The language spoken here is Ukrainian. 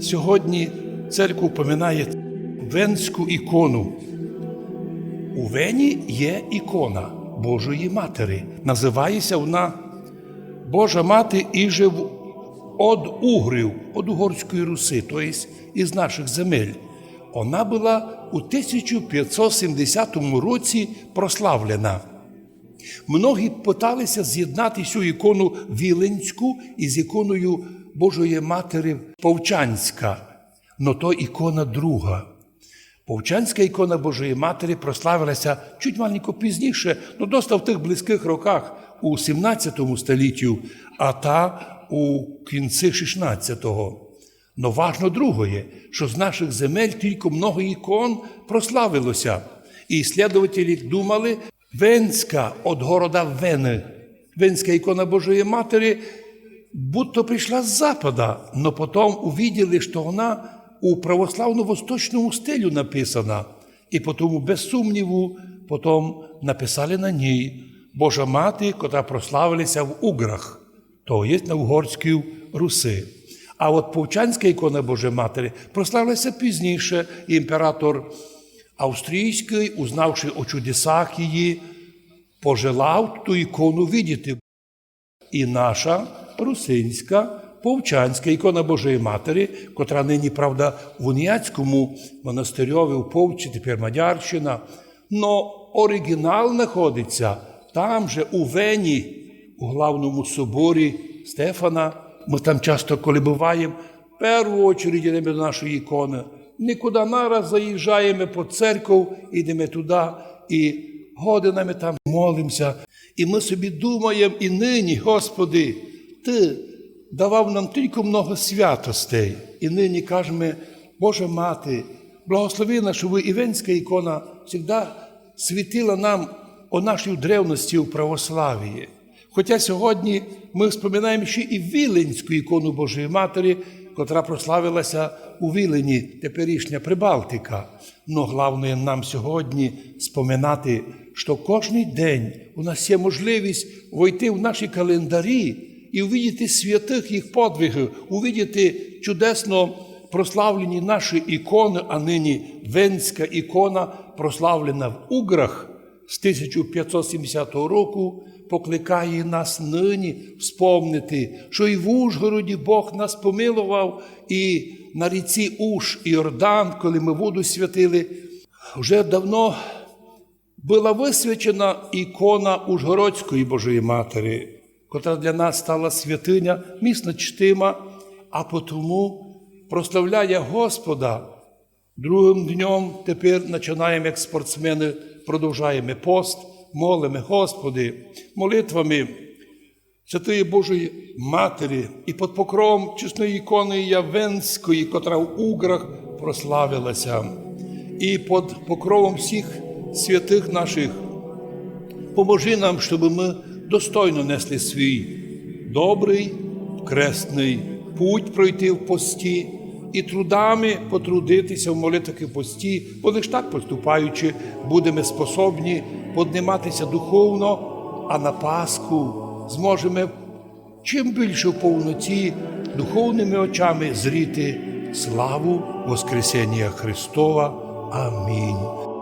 Сьогодні церква поминає венську ікону. У Вені є ікона Божої Матері. Називається вона Божа Мати іже від Угрів, від Угорської Руси, тобто із наших земель. Вона була у 1570 році прославлена. Многі питалися з'єднати цю ікону Віленську із іконою Божої Матері Повчанська, но то ікона друга. Повчанська ікона Божої Матері прославилася чуть маленько пізніше, ну доста в тих близьких роках у 17 століттю, а та у кінці 16-го. Но важно другое, що з наших земель тільки много ікон прославилося. І слідователі думали, Венська від города Вени, Венська ікона Божої Матері, будто прийшла з запада, но потім увидели, що вона у православно-восточному стилю написана. І тому, без сумніву, потім написали на ній Божа Мати, котра прославилася в Уграх, то є на Угорській Руси. А от Повчанська ікона Божої Матері прославилася пізніше. І імператор Австрійський, узнавши о чудесах її, пожелав ту ікону видіти. І наша русинська Повчанська ікона Божої Матері, котра нині, правда, в Уніяцькому монастирьові у Повчі, тепер Мадярщина, но оригінал знаходиться там же, у Вені, у главному соборі Стефана. Ми там часто, коли буваємо, в першу чергу йдемо до нашої ікони. Нікуди нараз заїжджаємо по церкву, йдемо туди і годинами там молимося. І ми собі думаємо, і нині, Господи, Ти давав нам тільки много святостей. І нині кажемо, Божа Мати, благослови нас, щоб івенська ікона завжди світила нам о нашій древності у православії. Хоча сьогодні ми споминаємо ще і Віленську ікону Божої Матері, котра прославилася у Вілені, теперішня Прибалтика. Но головне нам сьогодні споминати, що кожен день у нас є можливість войти в наші календарі і увидіти святих їх подвигів, увидіти чудесно прославлені наші ікони, а нині Венська ікона прославлена в Уграх з 1570 року покликає нас нині вспомнити, що і в Ужгороді Бог нас помилував, і на ріці Уж Іордан, коли ми воду святили, вже давно була висвячена ікона Ужгородської Божої Матері, котра для нас стала святиня, міцно чтима, а потому прославляє Господа. Другим днем тепер починаємо, як спортсмени, продовжаємо пост, молимо, Господи, молитвами Святої Божої Матері і під покровом чесної ікони Явенської, котра в Уграх прославилася, і під покровом всіх святих наших. Поможи нам, щоб ми достойно несли свій добрий кресний путь пройти в пості і трудами потрудитися в молитвах і пості, бо лиш так поступаючи, будемо способні підніматися духовно, а на Пасху зможемо чим більше в повноті духовними очами зріти славу Воскресення Христова. Амінь.